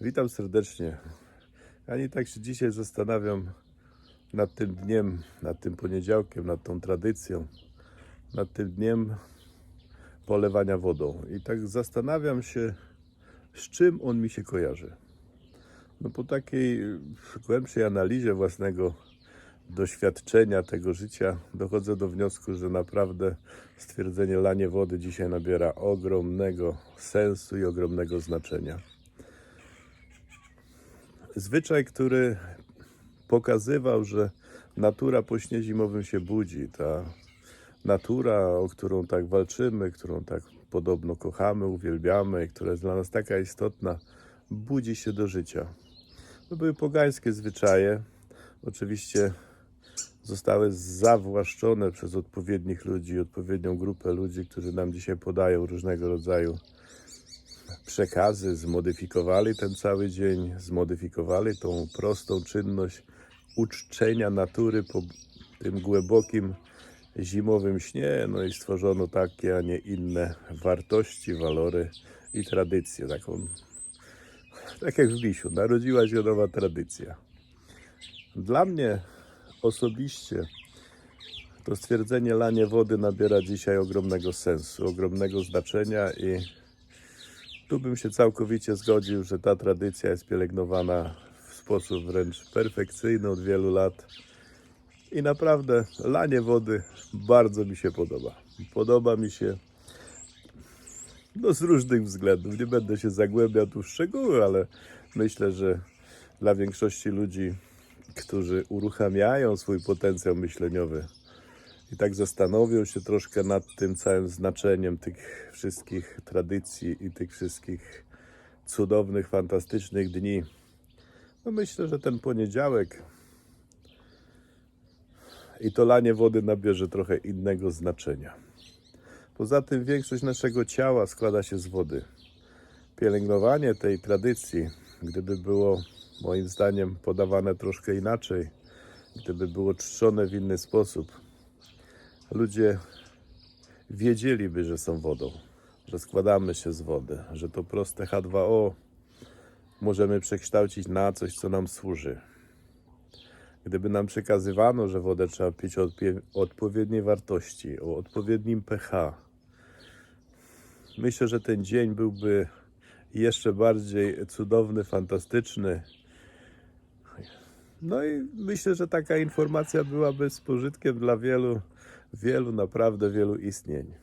Witam serdecznie. Ani tak się dzisiaj zastanawiam nad tym dniem, nad tym poniedziałkiem, nad tą tradycją, nad tym dniem polewania wodą. I tak zastanawiam się, z czym on mi się kojarzy. No po takiej głębszej analizie własnego doświadczenia tego życia dochodzę do wniosku, że naprawdę stwierdzenie lanie wody dzisiaj nabiera ogromnego sensu i ogromnego znaczenia. Zwyczaj, który pokazywał, że natura po śnie zimowym się budzi. Ta natura, o którą tak walczymy, którą tak podobno kochamy, uwielbiamy, która jest dla nas taka istotna, budzi się do życia. To były pogańskie zwyczaje. Oczywiście zostały zawłaszczone przez odpowiednich ludzi, odpowiednią grupę ludzi, którzy nam dzisiaj podają różnego rodzaju przekazy, zmodyfikowali ten cały dzień, zmodyfikowali tą prostą czynność uczczenia natury po tym głębokim zimowym śnie, no i stworzono takie, a nie inne wartości, walory i tradycje. Taką, tak jak w Misiu, narodziła się nowa tradycja. Dla mnie osobiście to stwierdzenie lanie wody nabiera dzisiaj ogromnego sensu, ogromnego znaczenia i tu bym się całkowicie zgodził, że ta tradycja jest pielęgnowana w sposób wręcz perfekcyjny od wielu lat. I naprawdę lanie wody bardzo mi się podoba. Podoba mi się no z różnych względów. Nie będę się zagłębiał tu w szczegóły, ale myślę, że dla większości ludzi, którzy uruchamiają swój potencjał myśleniowy i tak zastanowią się troszkę nad tym całym znaczeniem tych wszystkich tradycji i tych wszystkich cudownych, fantastycznych dni. No myślę, że ten poniedziałek i to lanie wody nabierze trochę innego znaczenia. Poza tym większość naszego ciała składa się z wody. Pielęgnowanie tej tradycji, gdyby było moim zdaniem podawane troszkę inaczej, gdyby było czczone w inny sposób, ludzie wiedzieliby, że są wodą, że składamy się z wody, że to proste H2O możemy przekształcić na coś, co nam służy. Gdyby nam przekazywano, że wodę trzeba pić o odpowiedniej wartości, o odpowiednim pH, myślę, że ten dzień byłby jeszcze bardziej cudowny, fantastyczny. No i myślę, że taka informacja byłaby z pożytkiem dla wielu, wielu, naprawdę wielu istnień.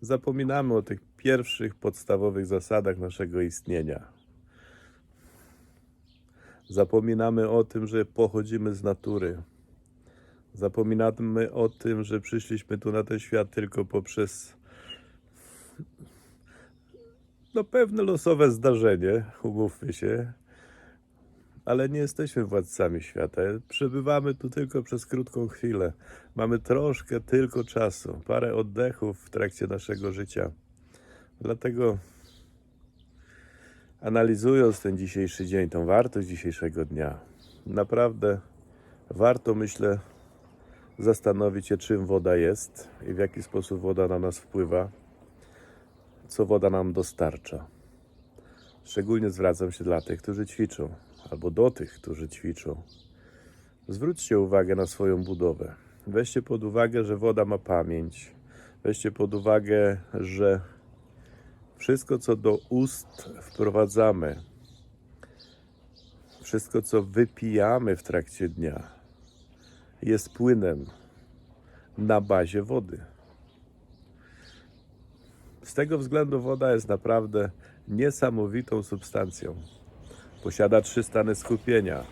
Zapominamy o tych pierwszych podstawowych zasadach naszego istnienia. Zapominamy o tym, że pochodzimy z natury. Zapominamy o tym, że przyszliśmy tu na ten świat tylko poprzez no, pewne losowe zdarzenie, umówmy się, ale nie jesteśmy władcami świata. Przebywamy tu tylko przez krótką chwilę. Mamy troszkę tylko czasu, parę oddechów w trakcie naszego życia. Dlatego analizując ten dzisiejszy dzień, tą wartość dzisiejszego dnia, naprawdę warto, myślę, zastanowić się, czym woda jest i w jaki sposób woda na nas wpływa, co woda nam dostarcza. Szczególnie zwracam się dla tych, którzy ćwiczą, albo do tych, którzy ćwiczą. Zwróćcie uwagę na swoją budowę. Weźcie pod uwagę, że woda ma pamięć. Weźcie pod uwagę, że wszystko, co do ust wprowadzamy, wszystko, co wypijamy w trakcie dnia, jest płynem na bazie wody. Z tego względu woda jest naprawdę niesamowitą substancją. Posiada trzy stany skupienia.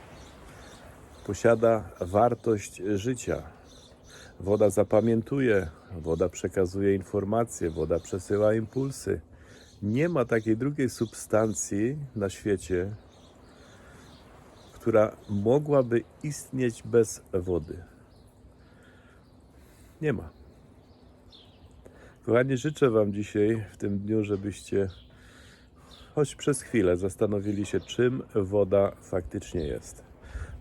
Posiada wartość życia. Woda zapamiętuje, woda przekazuje informacje, woda przesyła impulsy. Nie ma takiej drugiej substancji na świecie, która mogłaby istnieć bez wody. Nie ma. Kochani, życzę Wam dzisiaj, w tym dniu, żebyście choć przez chwilę zastanowili się, czym woda faktycznie jest.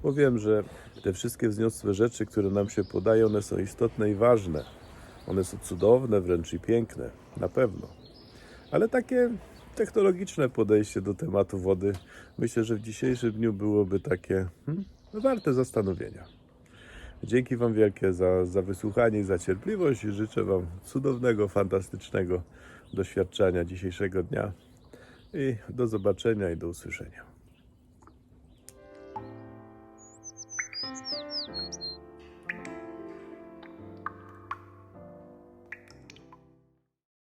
Bo wiem, że te wszystkie wzniosłe rzeczy, które nam się podają, one są istotne i ważne. One są cudowne, wręcz i piękne, na pewno. Ale takie technologiczne podejście do tematu wody, myślę, że w dzisiejszym dniu byłoby takie hmm, warte zastanowienia. Dzięki Wam wielkie za, za wysłuchanie i za cierpliwość życzę Wam cudownego, fantastycznego doświadczenia dzisiejszego dnia i do zobaczenia i do usłyszenia.